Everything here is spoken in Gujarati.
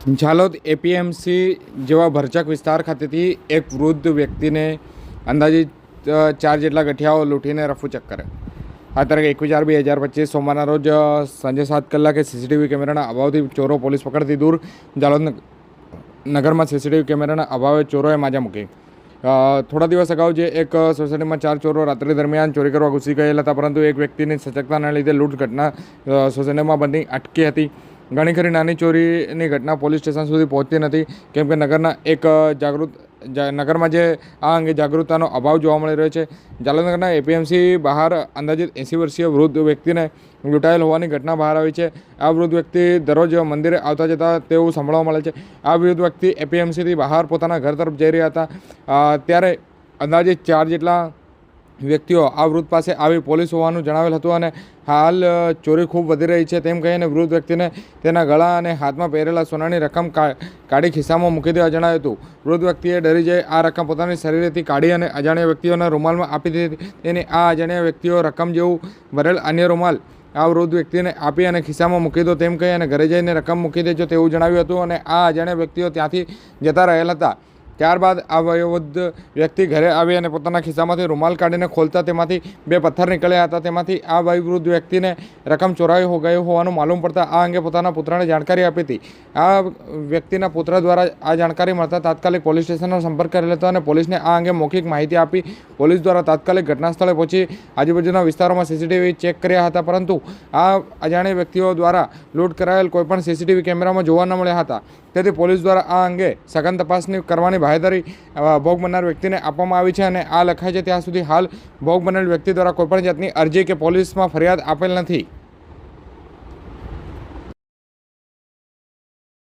ઝાલોદ એપીએમસી જેવા ભરચક વિસ્તાર ખાતેથી એક વૃદ્ધ વ્યક્તિને અંદાજે ચાર જેટલા ગઠિયાઓ લૂંટીને રફુ ચક્કરે આ તારીખ એકવીસ ચાર બે હજાર પચીસ સોમવારના રોજ સાંજે સાત કલાકે સીસીટીવી કેમેરાના અભાવથી ચોરો પોલીસ પકડતી દૂર ઝાલોદ નગરમાં સીસીટીવી કેમેરાના અભાવે ચોરોએ માજા મૂકી. થોડા દિવસ અગાઉ જે એક સોસાયટીમાં ચાર ચોરો રાત્રિ દરમિયાન ચોરી કરવા ઘૂસી ગયેલા હતા, પરંતુ એક વ્યક્તિની સચકતાના લીધે લૂંટ ઘટના સોસાયટીમાં બની અટકી હતી. ઘણી ખરી નાની ચોરીની ઘટના પોલીસ સ્ટેશન સુધી પહોંચતી નથી. કેમ કે નગરના એક જાગૃત નગરમાં જે આ અંગે જાગૃતતાનો અભાવ જોવા મળી રહ્યો છે. જાલનગરના એપીએમસી બહાર અંદાજિત એંસી વર્ષીય વૃદ્ધ વ્યક્તિને લૂંટાયેલ હોવાની ઘટના બહાર આવી છે. આ વૃદ્ધ વ્યક્તિ દરરોજ મંદિરે આવતા જતા તેવું સાંભળવા મળે છે. આ વૃદ્ધ વ્યક્તિ એપીએમસીથી બહાર પોતાના ઘર તરફ જઈ રહ્યા હતા. ત્યારે અંદાજિત ચાર જેટલા વ્યક્તિઓ આ વૃદ્ધ પાસે આવી પોલીસ હોવાનું જણાવેલ હતું અને હાલ ચોરી ખૂબ વધી રહી છે તેમ કહીને વૃદ્ધ વ્યક્તિને તેના ગળા અને હાથમાં પહેરેલા સોનાની રકમ કાઢી ખિસ્સામાં મૂકી દેવા જણાવ્યું હતું. વૃદ્ધ વ્યક્તિએ ડરી જઈ આ રકમ પોતાની શરીરેથી કાઢી અને અજાણ્યા વ્યક્તિઓના રૂમાલમાં આપી દીધી તેની આ અજાણ્યા વ્યક્તિઓ રકમ જેવું ભરેલ અન્ય રૂમાલ આ વૃદ્ધ વ્યક્તિને આપી અને ખિસ્સામાં મૂકી દો તેમ કહી અને ઘરે જઈને રકમ મૂકી દેજો તેવું જણાવ્યું હતું અને આ અજાણ્યા વ્યક્તિઓ ત્યાંથી જતા રહેલા હતા. ત્યારબાદ આ વયોવૃદ્ધ વ્યક્તિ ઘરે આવી અને પોતાના ખિસ્સામાંથી રૂમાલ કાઢીને ખોલતા તેમાંથી બે પથ્થર નીકળ્યા હતા. તેમાંથી આ વયોવૃદ્ધ વ્યક્તિને રકમ ચોરાઈ ગયો હોવાનું માલુમ પડતા આ અંગે પોતાના પુત્રને જાણકારી આપી હતી. આ વ્યક્તિના પુત્ર દ્વારા આ જાણકારી મળતા તાત્કાલિક પોલીસ સ્ટેશનનો સંપર્ક કરેલો હતો અને પોલીસને આ અંગે મૌખિક માહિતી આપી પોલીસ દ્વારા તાત્કાલિક ઘટના સ્થળે પહોંચી આજુબાજુના વિસ્તારોમાં સીસીટીવી ચેક કર્યા હતા. પરંતુ આ અજાણ્યા વ્યક્તિઓ દ્વારા લૂંટ કરાયેલ કોઈપણ સીસીટીવી કેમેરામાં જોવા ન મળ્યા હતા. તેથી પોલીસ દ્વારા આ અંગે સઘન તપાસની કરવાની બાહેધરી ભોગ બનનાર વ્યક્તિને આપવામાં આવી છે અને આ લખાય છે, ત્યાં સુધી હાલ ભોગ બનેલ વ્યક્તિ દ્વારા કોઈપણ જાતની અરજી કે પોલીસમાં ફરિયાદ આપેલ નથી.